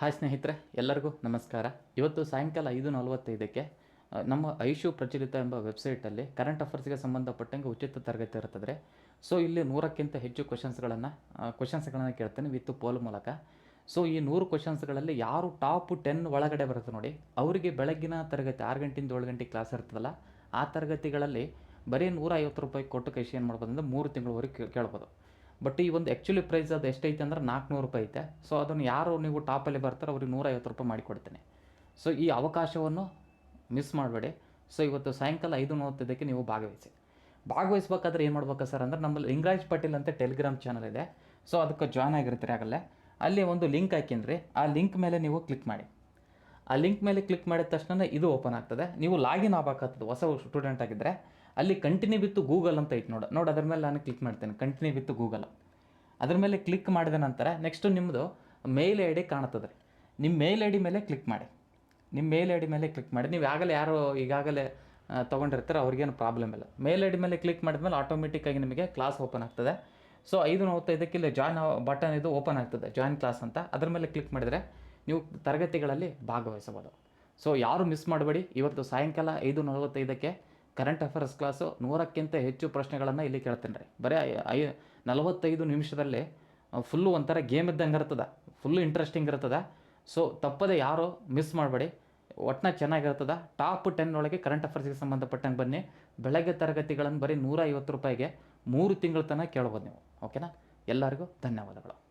Hi ಸ್ನೇಹಿತರೆ, ಎಲ್ಲರಿಗೂ ನಮಸ್ಕಾರ. ಇವತ್ತು ಸಾಯಂಕಾಲ ಐದು ನಲವತ್ತೈದಕ್ಕೆ ನಮ್ಮ ಐಶು ಪ್ರಚಲಿತ ಎಂಬ ವೆಬ್ಸೈಟಲ್ಲಿ ಕರೆಂಟ್ ಅಫೇರ್ಸ್ಗೆ ಸಂಬಂಧಪಟ್ಟಂಗೆ ಉಚಿತ ತರಗತಿ ಇರ್ತದೆ ಸೊ ಇಲ್ಲಿ ನೂರಕ್ಕಿಂತ ಹೆಚ್ಚು ಕ್ವಶನ್ಸ್ಗಳನ್ನು ಕ್ವಶನ್ಸ್ಗಳನ್ನು ಕೇಳ್ತೇನೆ ವಿತ್ ಪೋಲ್ ಮೂಲಕ. ಸೊ ಈ ನೂರು ಕ್ವಶನ್ಸ್ಗಳಲ್ಲಿ ಯಾರು ಟಾಪ್ ಟೆನ್ ಒಳಗಡೆ ಬರುತ್ತೆ ನೋಡಿ, ಅವರಿಗೆ ಬೆಳಗ್ಗಿನ ತರಗತಿ, ಆರು ಗಂಟೆಯಿಂದ ಏಳು ಗಂಟೆ ಕ್ಲಾಸ್ ಇರ್ತದಲ್ಲ, ಆ ತರಗತಿಗಳಲ್ಲಿ ಬರೀ ನೂರ ರೂಪಾಯಿ ಕೊಟ್ಟು ಕೈಸಿ ಏನು ಮಾಡ್ಬೋದು ಅಂದರೆ ಮೂರು ತಿಂಗಳವರೆಗೆ ಕೇಳ್ಬೋದು. ಬಟ್ ಈ ಒಂದು ಆ್ಯಕ್ಚುಲಿ ಪ್ರೈಸ್ ಅದು ಎಷ್ಟೈತೆ ಅಂದ್ರೆ ನಾಲ್ಕುನೂರು ರೂಪಾಯಿ ಐತೆ. ಸೊ ಅದನ್ನು ಯಾರು ನೀವು ಟಾಪಲ್ಲಿ ಬರ್ತಾರೋ ಅವ್ರಿಗೆ ನೂರ ಐವತ್ತು ರೂಪಾಯಿ ಮಾಡಿಕೊಡ್ತೇನೆ ಸೊ ಈ ಅವಕಾಶವನ್ನು ಮಿಸ್ ಮಾಡಬೇಡಿ. ಸೊ ಇವತ್ತು ಸಾಯಂಕಾಲ ಐದು ಮೂವತ್ತೈದಕ್ಕೆ ನೀವು ಭಾಗವಹಿಸಿ. ಭಾಗವಹಿಸ್ಬೇಕಾದ್ರೆ ಏನು ಮಾಡ್ಬೇಕು ಸರ್ ಅಂದ್ರೆ ನಮ್ಮಲ್ಲಿ ಲಿಂಗರಾಜ್ ಪಾಟೀಲ್ ಅಂತ ಟೆಲಿಗ್ರಾಮ್ ಚಾನಲ್ ಇದೆ. ಸೊ ಅದಕ್ಕೆ ಜಾಯ್ನ್ ಆಗಿರ್ತೀರಿ ಆಗಲ್ಲೇ ಅಲ್ಲಿ ಒಂದು ಲಿಂಕ್ ಹಾಕಿನ್ರಿ. ಆ ಲಿಂಕ್ ಮೇಲೆ ನೀವು ಕ್ಲಿಕ್ ಮಾಡಿ. ಆ ಲಿಂಕ್ ಮೇಲೆ ಕ್ಲಿಕ್ ಮಾಡಿದ ತಕ್ಷಣ ಇದು ಓಪನ್ ಆಗ್ತದೆ. ನೀವು ಲಾಗಿನ್ ಆಗ್ಬೇಕಾಗ್ತದೆ. ಹೊಸ ಸ್ಟೂಡೆಂಟ್ ಆಗಿದ್ದರೆ ಅಲ್ಲಿ ಕಂಟಿನ್ಯೂ ವಿತ್ ಗೂಗಲ್ ಅಂತ ಐತೆ ನೋಡು. ನೋಡಿ, ಅದ್ರ ಮೇಲೆ ನಾನು ಕ್ಲಿಕ್ ಮಾಡ್ತೇನೆ. ಕಂಟಿನ್ಯೂ ವಿತ್ ಗೂಗಲ್ ಅದ್ರ ಮೇಲೆ ಕ್ಲಿಕ್ ಮಾಡಿದ ನಂತರ ನೆಕ್ಸ್ಟು ನಿಮ್ಮದು ಮೇಲ್ ಐ ಡಿ ಕಾಣುತ್ತದೆ. ನಿಮ್ಮ ಮೇಲ್ ಐ ಡಿ ಮೇಲೆ ಕ್ಲಿಕ್ ಮಾಡಿ. ನಿಮ್ಮ ಮೇಲ್ ಐ ಡಿ ಮೇಲೆ ಕ್ಲಿಕ್ ಮಾಡಿ. ನೀವು ಆಗಲೇ ಯಾರು ಈಗಾಗಲೇ ತೊಗೊಂಡಿರ್ತಾರೆ ಅವ್ರಿಗೇನು ಪ್ರಾಬ್ಲಮ್ ಇಲ್ಲ. ಮೇಲ್ ಐ ಡಿ ಮೇಲೆ ಕ್ಲಿಕ್ ಮಾಡಿದ್ಮೇಲೆ ಆಟೋಮೆಟಿಕ್ಕಾಗಿ ನಿಮಗೆ ಕ್ಲಾಸ್ ಓಪನ್ ಆಗ್ತದೆ. ಸೊ ಐದು ನಲವತ್ತೈದಕ್ಕೆ ಇಲ್ಲಿ ಜಾಯ್ನ್ ಬಟನ್ ಇದು ಓಪನ್ ಆಗ್ತದೆ ಜಾಯ್ನ್ ಕ್ಲಾಸ್ ಅಂತ. ಅದ್ರ ಮೇಲೆ ಕ್ಲಿಕ್ ಮಾಡಿದರೆ ನೀವು ತರಗತಿಗಳಲ್ಲಿ ಭಾಗವಹಿಸಬಹುದು ಸೊ ಯಾರು ಮಿಸ್ ಮಾಡಬೇಡಿ. ಇವತ್ತು ಸಾಯಂಕಾಲ ಐದು ನಲವತ್ತೈದಕ್ಕೆ ಕರೆಂಟ್ ಅಫೇರ್ಸ್ ಕ್ಲಾಸು ನೂರಕ್ಕಿಂತ ಹೆಚ್ಚು ಪ್ರಶ್ನೆಗಳನ್ನು ಇಲ್ಲಿ ಕೇಳ್ತೇನೆ ರೀ. ಬರೀ ಐ- ನಲವತ್ತೈದು ನಿಮಿಷದಲ್ಲಿ ಫುಲ್ಲು ಒಂಥರ ಗೇಮ್ ಇದ್ದಂಗೆ ಇರ್ತದೆ. ಫುಲ್ಲು ಇಂಟ್ರೆಸ್ಟಿಂಗ್ ಇರ್ತದೆ. ಸೊ ತಪ್ಪದೆ ಯಾರು ಮಿಸ್ ಮಾಡಬೇಡಿ. ಒಟ್ಟಿನ ಚೆನ್ನಾಗಿರ್ತದೆ ಟಾಪ್ ಟೆನ್ ಒಳಗೆ ಕರೆಂಟ್ ಅಫೇರ್ಸ್ಗೆ ಸಂಬಂಧಪಟ್ಟಂಗೆ ಬನ್ನಿ. ಬೆಳಗ್ಗೆ ತರಗತಿಗಳನ್ನು ಬರೀ ನೂರ ರೂಪಾಯಿಗೆ ಮೂರು ತಿಂಗಳ ತನಕ ಕೇಳ್ಬೋದು ನೀವು. ಓಕೆನಾ ಎಲ್ಲರಿಗೂ ಧನ್ಯವಾದಗಳು.